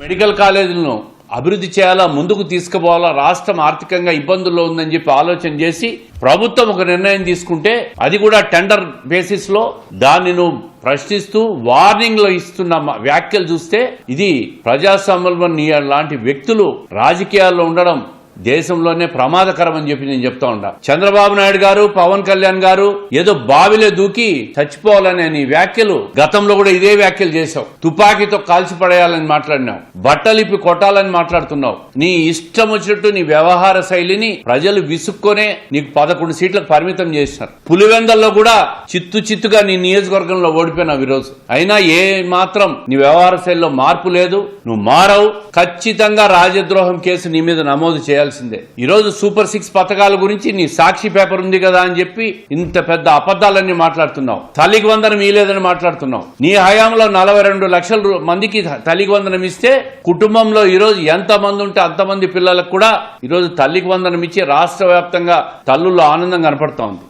Medical కాలేజీలను అభివృద్ధి చేయాలా ముందుకు తీసుకుపోవాలా రాష్ట్రం ఆర్థికంగా ఇబ్బందుల్లో ఉందని చెప్పి ఆలోచన చేసి ప్రభుత్వం ఒక నిర్ణయం తీసుకుంటే అది కూడా టెండర్ బేసిస్లో దాన్ని ప్రశ్నిస్తూ వార్నింగ్లో ఇస్తున్న వ్యాఖ్యలు చూస్తే ఇది ప్రజాస్వామ్యం లాంటి వ్యక్తులు రాజకీయాల్లో ఉండడం దేశంలోనే ప్రమాదకరం అని చెప్పి నేను చెప్తా ఉంటా చంద్రబాబు నాయుడు గారు పవన్ కళ్యాణ్ గారు ఏదో బావిలో దూకి చచ్చిపోవాలనే నీ వ్యాఖ్యలు గతంలో కూడా ఇదే వ్యాఖ్యలు చేశావు. తుపాకీతో కాల్చి పడేయాలని మాట్లాడినావు. బట్టలిప్పి కొట్టాలని మాట్లాడుతున్నావు. నీ ఇష్టం వచ్చినట్టు నీ వ్యవహార శైలిని ప్రజలు విసుక్కునే నీకు పదకొండు సీట్లకు పరిమితం చేసినారు. పులివెందల్లో కూడా చిత్తు చిత్తుగా నీ నియోజకవర్గంలో ఓడిపోయినావు ఈరోజు. అయినా ఏ మాత్రం నీ వ్యవహార శైలిలో మార్పు లేదు. నువ్వు మారవు. ఖచ్చితంగా రాజద్రోహం కేసు నీ మీద నమోదు చేయాలి చేయాల్సిందే. ఈ రోజు సూపర్ సిక్స్ పథకాల గురించి నీ సాక్షి పేపర్ ఉంది కదా అని చెప్పి ఇంత పెద్ద అబద్ధాలన్నీ మాట్లాడుతున్నావు. తల్లికి వందనం ఇలేదని మాట్లాడుతున్నావు. నీ హయాంలో నలభై రెండు లక్షల మందికి తల్లికి వందనం ఇస్తే కుటుంబంలో ఈరోజు ఎంత మంది ఉంటే అంతమంది పిల్లలకు కూడా ఈరోజు తల్లికి వందనం ఇచ్చి రాష్ట్ర వ్యాప్తంగా తల్లుల్లో ఆనందం కనపడతా ఉంది.